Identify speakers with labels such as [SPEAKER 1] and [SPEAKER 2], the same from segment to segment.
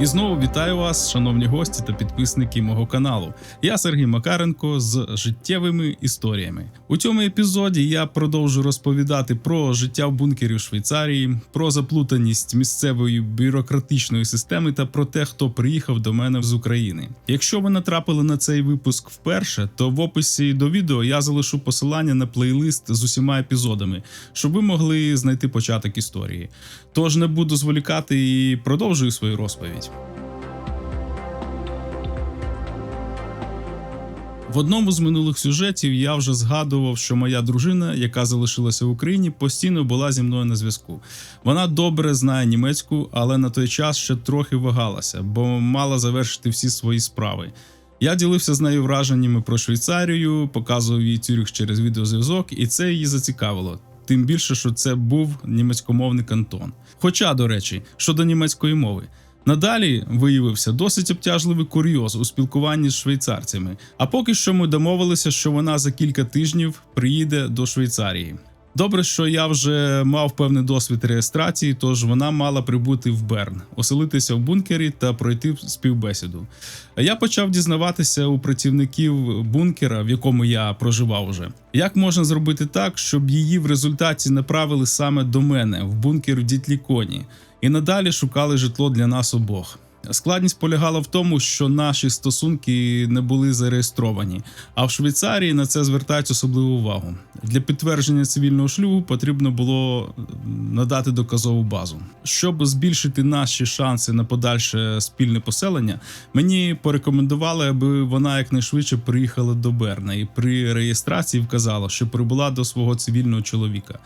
[SPEAKER 1] І знову вітаю вас, шановні гості та підписники мого каналу. Я Сергій Макаренко з життєвими історіями. У цьому епізоді я продовжу розповідати про життя в бункері в Швейцарії, про заплутаність місцевої бюрократичної системи та про те, хто приїхав до мене з України. Якщо ви натрапили на цей випуск вперше, то в описі до відео я залишу посилання на плейлист з усіма епізодами, щоб ви могли знайти початок історії. Тож не буду зволікати і продовжую свою розповідь. В одному з минулих сюжетів я вже згадував, що моя дружина, яка залишилася в Україні, постійно була зі мною на зв'язку. Вона добре знає німецьку, але на той час ще трохи вагалася, бо мала завершити всі свої справи. Я ділився з нею враженнями про Швейцарію, показував їй Цюріх через відеозв'язок, і це її зацікавило. Тим більше, що це був німецькомовний кантон. Хоча, до речі, щодо німецької мови. Надалі виявився досить обтяжливий курйоз у спілкуванні з швейцарцями. А поки що ми домовилися, що вона за кілька тижнів приїде до Швейцарії. Добре, що я вже мав певний досвід реєстрації, тож вона мала прибути в Берн, оселитися в бункері та пройти співбесіду. Я почав дізнаватися у працівників бункера, в якому я проживав уже, як можна зробити так, щоб її в результаті направили саме до мене в бункер в Дітліконі, і надалі шукали житло для нас обох. Складність полягала в тому, що наші стосунки не були зареєстровані, а в Швейцарії на це звертають особливу увагу. Для підтвердження цивільного шлюбу потрібно було надати доказову базу. Щоб збільшити наші шанси на подальше спільне поселення, мені порекомендували, аби вона якнайшвидше приїхала до Берна і при реєстрації вказала, що прибула до свого цивільного чоловіка.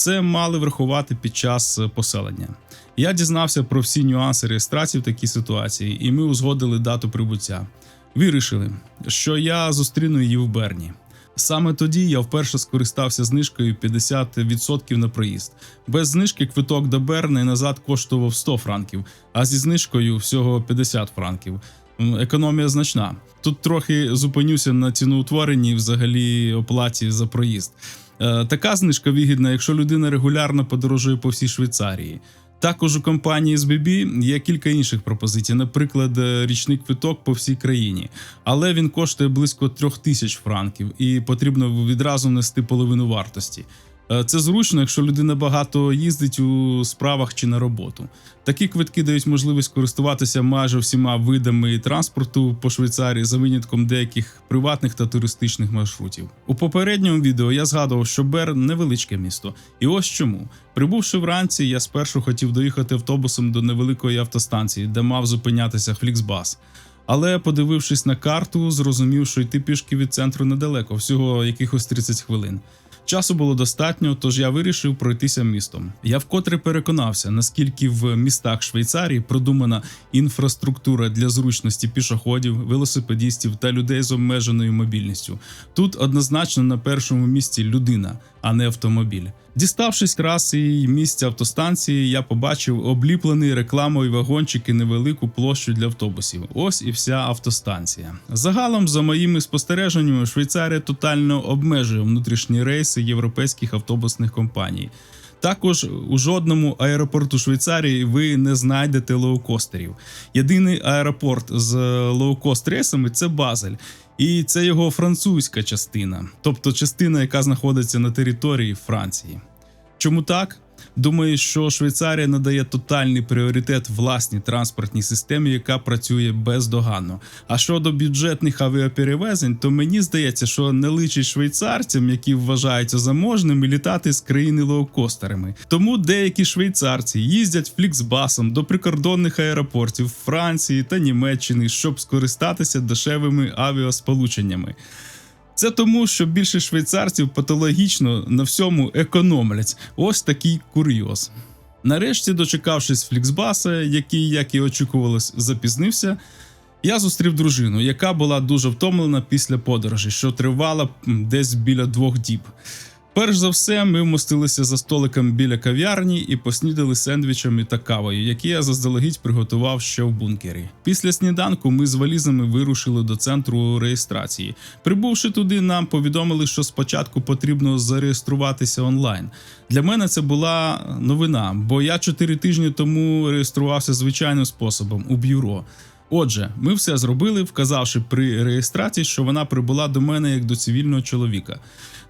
[SPEAKER 1] Це мали врахувати під час поселення. Я дізнався про всі нюанси реєстрації в такій ситуації, і ми узгодили дату прибуття. Вирішили, що я зустріну її в Берні. Саме тоді я вперше скористався знижкою 50% на проїзд. Без знижки квиток до Берна і назад коштував 100 франків, а зі знижкою всього 50 франків. Економія значна. Тут трохи зупинюся на ціноутворенні взагалі оплаті за проїзд. Е, така знижка вигідна, якщо людина регулярно подорожує по всій Швейцарії. Також у компанії SBB є кілька інших пропозицій, наприклад, е, річний квиток по всій країні, але він коштує близько трьох тисяч франків і потрібно відразу внести половину вартості. Е, Це зручно, якщо людина багато їздить у справах чи на роботу. Такі квитки дають можливість користуватися майже всіма видами транспорту по Швейцарії за винятком деяких приватних та туристичних маршрутів. У попередньому відео я згадував, що Берн невеличке місто, і ось чому. Прибувши вранці, я спершу хотів доїхати автобусом до невеликої автостанції, де мав зупинятися Фліксбас. Але, подивившись на карту, зрозумів, що йти пішки від центру недалеко, всього якихось 30 хвилин. Часу було достатньо, тож я вирішив пройтися містом. Я вкотре переконався, наскільки в містах Швейцарії продумана інфраструктура для зручності пішоходів, велосипедістів та людей з обмеженою мобільністю. Тут однозначно на першому місці людина, а не автомобіль. Діставшись траси і місця автостанції, я побачив обліплений рекламою вагончик і невелику площу для автобусів. Ось і вся автостанція. Загалом, за моїми спостереженнями, Швейцарія тотально обмежує внутрішні рейси європейських автобусних компаній. Також у жодному аеропорту Швейцарії ви не знайдете лоукостерів. Єдиний аеропорт з лоукост рейсами це Базель. І це його французька частина, тобто частина, яка знаходиться на території Франції. Чому так? Думаю, що Швейцарія надає тотальний пріоритет власній транспортній системі, яка працює бездоганно. А щодо бюджетних авіаперевезень, то мені здається, що не личить швейцарцям, які вважаються заможними, літати з країни лоукостерами. Тому деякі швейцарці їздять фліксбасом до прикордонних аеропортів Франції та Німеччини, щоб скористатися дешевими авіасполученнями. Це тому, що більше швейцарців патологічно на всьому економлять. Ось такий курйоз. Нарешті, дочекавшись Фліксбаса, який, як і очікувалось, запізнився, я зустрів дружину, яка була дуже втомлена після подорожі, що тривала десь біля двох діб. Перш за все, ми вмостилися за столиком біля кав'ярні і поснідали сендвічами та кавою, які я заздалегідь приготував ще в бункері. Після сніданку ми з валізами вирушили до центру реєстрації. Прибувши туди, нам повідомили, що спочатку потрібно зареєструватися онлайн. Для мене це була новина, бо я чотири тижні тому реєструвався звичайним способом у бюро. Отже, ми все зробили, вказавши при реєстрації, що вона прибула до мене як до цивільного чоловіка.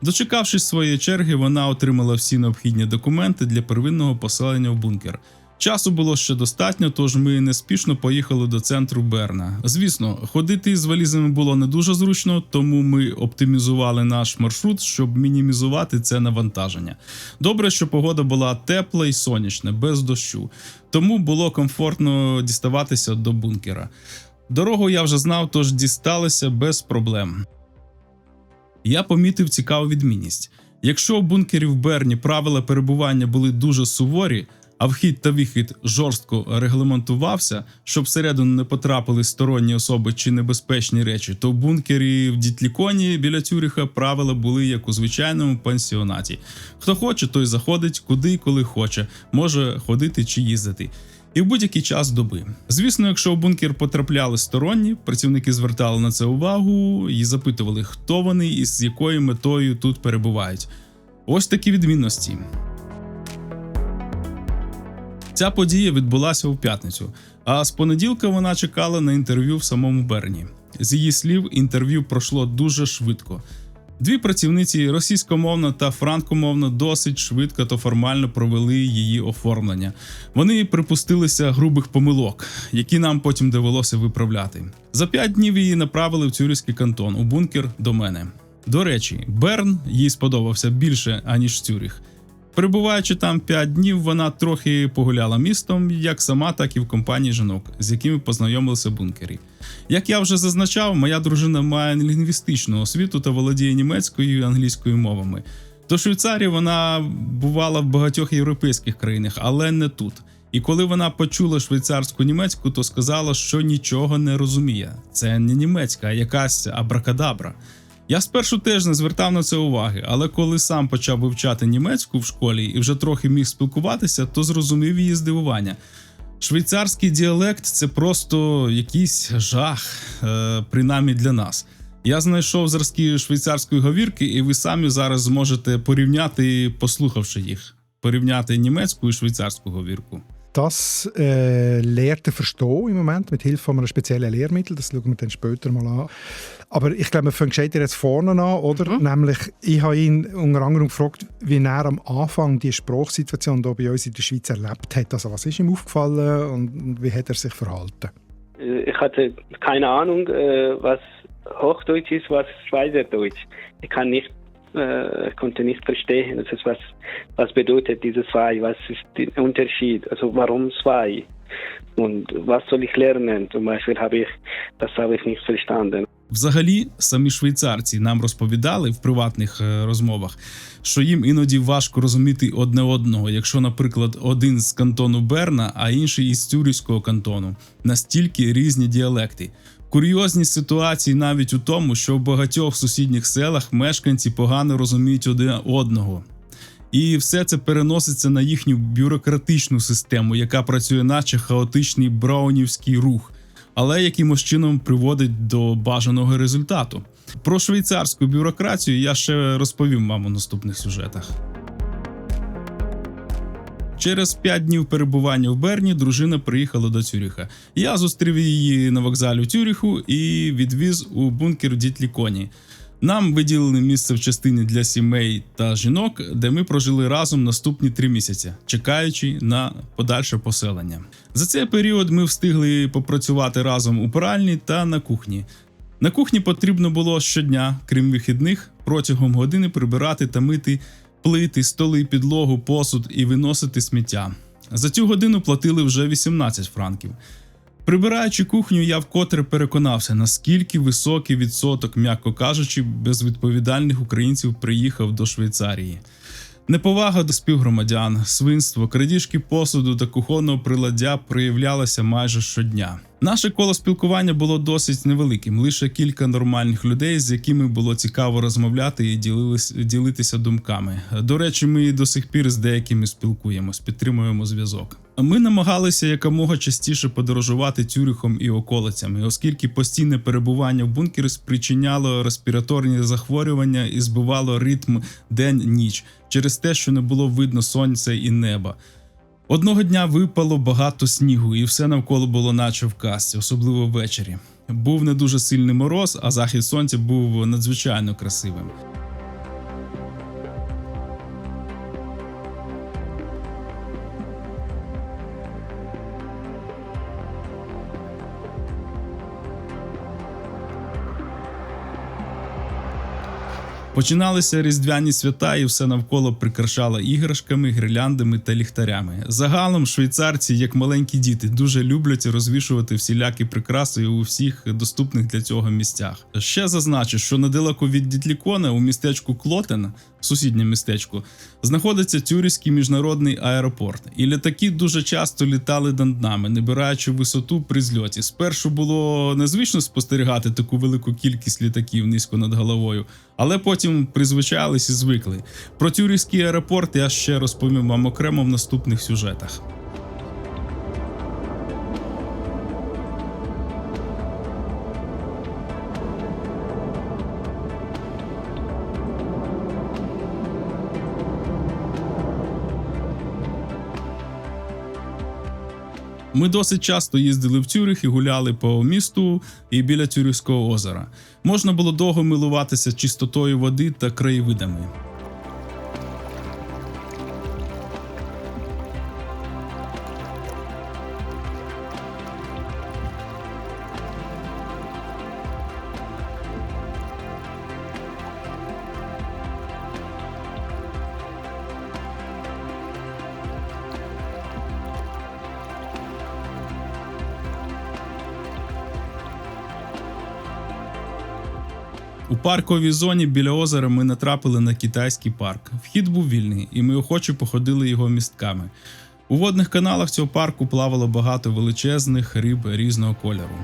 [SPEAKER 1] Дочекавшись своєї черги, вона отримала всі необхідні документи для первинного поселення в бункер. Часу було ще достатньо, тож ми неспішно поїхали до центру Берна. Звісно, ходити з валізами було не дуже зручно, тому ми оптимізували наш маршрут, щоб мінімізувати це навантаження. Добре, що погода була тепла і сонячна, без дощу, тому було комфортно діставатися до бункера. Дорогу я вже знав, тож дісталися без проблем. Я помітив цікаву відмінність. Якщо у бункері в Берні правила перебування були дуже суворі, а вхід та вихід жорстко регламентувався, щоб всередину не потрапили сторонні особи чи небезпечні речі, то в бункері в Дітліконі біля Цюріха правила були як у звичайному пансіонаті. Хто хоче, той заходить куди і коли хоче, може ходити чи їздити. І в будь-який час доби. Звісно, якщо в бункер потрапляли сторонні, працівники звертали на це увагу і запитували, хто вони і з якою метою тут перебувають. Ось такі відмінності. Ця подія відбулася у п'ятницю, а з понеділка вона чекала на інтерв'ю в самому Берні. З її слів, інтерв'ю пройшло дуже швидко. Дві працівниці російськомовна та франкомовна досить швидко та формально провели її оформлення. Вони припустилися грубих помилок, які нам потім довелося виправляти. За п'ять днів її направили в Цюрівський кантон у бункер до мене. До речі, Берн їй сподобався більше аніж Цюріх. Перебуваючи там 5 днів, вона трохи погуляла містом, як сама, так і в компанії жінок, з якими познайомилися в бункері. Як я вже зазначав, моя дружина має лінгвістичну освіту та володіє німецькою і англійською мовами. До Швейцарії вона бувала в багатьох європейських країнах, але не тут. І коли вона почула швейцарську німецьку, то сказала, що нічого не розуміє. Це не німецька, а якась абракадабра. Я спершу теж не звертав на це уваги, але коли сам почав вивчати німецьку в школі і вже трохи міг спілкуватися, то зрозумів її здивування. Швейцарський діалект це просто якийсь жах, е, принаймні для нас. Я знайшов зразки швейцарської говірки, і ви самі зараз зможете порівняти, послухавши їх, порівняти німецьку і швейцарську говірку.
[SPEAKER 2] Das äh, lernt er verstehen im Moment mit Hilfe von einem speziellen Lehrmittel. Das schauen wir dann später mal an. Aber ich glaube, wir fangen gescheiter jetzt vorne an, oder?
[SPEAKER 3] Mhm.
[SPEAKER 2] Nämlich, ich habe ihn unter anderem gefragt, wie er am Anfang die Sprachsituation hier bei uns in der Schweiz erlebt hat. Also was ist ihm aufgefallen und wie hat er sich verhalten?
[SPEAKER 3] Äh, Ich hatte keine Ahnung, äh, was Hochdeutsch ist, was Schweizerdeutsch. Ich kann nicht, äh, ich konnte nicht verstehen, das ist was, was bedeutet diese zwei, was ist der Unterschied, also warum zwei und was soll ich lernen? Zum Beispiel habe ich, das habe ich nicht verstanden.
[SPEAKER 1] Взагалі, самі швейцарці нам розповідали в приватних е, розмовах, що їм іноді важко розуміти одне одного, якщо, наприклад, один з кантону Берна, а інший із Тюрівського кантону, настільки різні діалекти. Курйозні ситуації навіть у тому, що в багатьох сусідніх селах мешканці погано розуміють один одного. І все це переноситься на їхню бюрократичну систему, яка працює наче хаотичний браунівський рух, але якимось чином приводить до бажаного результату. Про швейцарську бюрократію я ще розповім вам у наступних сюжетах. Через п'ять днів перебування в Берні дружина приїхала до Цюріха. Я зустрів її на вокзалі у Цюріху і відвіз у бункер Дітліконі. Нам виділили місце в частині для сімей та жінок, де ми прожили разом наступні три місяці, чекаючи на подальше поселення. За цей період ми встигли попрацювати разом у пральні та на кухні. На кухні потрібно було щодня, крім вихідних, протягом години прибирати та мити плити, столи, підлогу, посуд і виносити сміття. За цю годину платили вже 18 франків. Прибираючи кухню, я вкотре переконався, наскільки високий відсоток, м'яко кажучи, безвідповідальних українців приїхав до Швейцарії. Неповага до співгромадян, свинство, крадіжки посуду та кухонного приладдя проявлялися майже щодня. Наше коло спілкування було досить невеликим, лише кілька нормальних людей, з якими було цікаво розмовляти і ділились, ділитися думками. До речі, ми до сих пір з деякими спілкуємось, підтримуємо зв'язок. Ми намагалися якомога частіше подорожувати Цюрихом і околицями, оскільки постійне перебування в бункері спричиняло респіраторні захворювання і збивало ритм день-ніч через те, що не було видно сонця і неба. Одного дня випало багато снігу, і все навколо було наче в казці, особливо ввечері. Був не дуже сильний мороз, а захід сонця був надзвичайно красивим. Починалися різдвяні свята, і все навколо прикрашало іграшками, гірляндами та ліхтарями. Загалом швейцарці, як маленькі діти, дуже люблять розвішувати всілякі прикраси у всіх доступних для цього місцях. Ще зазначу, що недалеко від Дітлікона у містечку Клотен, сусіднє містечко, знаходиться Тюрівський міжнародний аеропорт, і літаки дуже часто літали над нами, набираючи висоту при зльоті. Спершу було незвично спостерігати таку велику кількість літаків низько над головою, але потім призвичайлись і звикли. Про Тюрівський аеропорт я ще розповім вам окремо в наступних сюжетах. Ми досить часто їздили в Цюрих і гуляли по місту і біля Цюрихського озера. Можна було довго милуватися чистотою води та краєвидами. У парковій зоні біля озера ми натрапили на китайський парк. Вхід був вільний, і ми охоче походили його містками. У водних каналах цього парку плавало багато величезних риб різного кольору.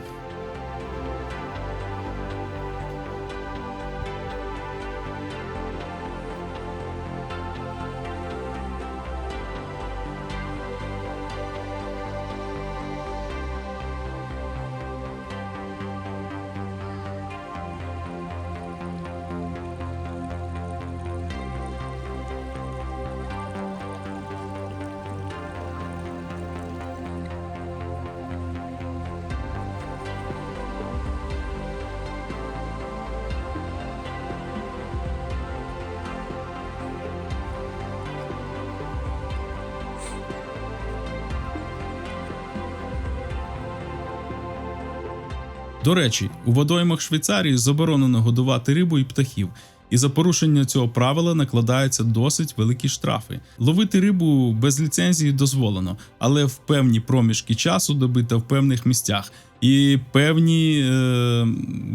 [SPEAKER 1] До речі, у водоймах Швейцарії заборонено годувати рибу і птахів, і за порушення цього правила накладаються досить великі штрафи. Ловити рибу без ліцензії дозволено, але в певні проміжки часу доби та в певних місцях і певні е,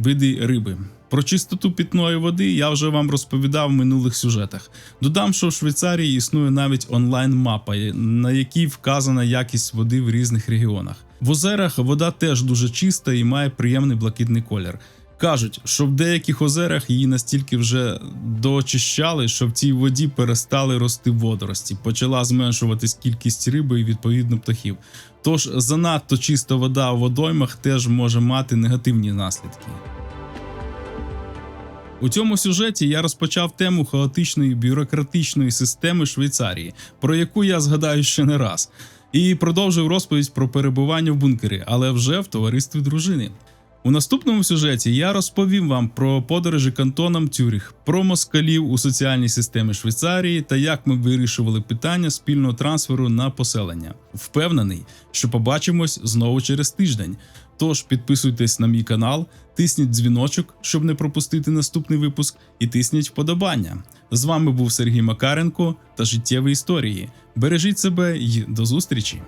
[SPEAKER 1] види риби. Про чистоту питної води я вже вам розповідав в минулих сюжетах. Додам, що в Швейцарії існує навіть онлайн-мапа, на якій вказана якість води в різних регіонах. В озерах вода теж дуже чиста і має приємний блакитний колір. Кажуть, що в деяких озерах її настільки вже доочищали, що в цій воді перестали рости водорості, почала зменшуватись кількість риби і відповідно птахів. Тож занадто чиста вода у водоймах теж може мати негативні наслідки. У цьому сюжеті я розпочав тему хаотичної бюрократичної системи Швейцарії, про яку я згадаю ще не раз, і продовжив розповідь про перебування в бункері, але вже в товаристві дружини. У наступному сюжеті я розповім вам про подорожі кантоном Тюріх, про москалів у соціальній системі Швейцарії та як ми вирішували питання спільного трансферу на поселення. Впевнений, що побачимось знову через тиждень. Тож підписуйтесь на мій канал, тисніть дзвіночок, щоб не пропустити наступний випуск, і тисніть вподобання. З вами був Сергій Макаренко та життєві історії. Бережіть себе і до зустрічі!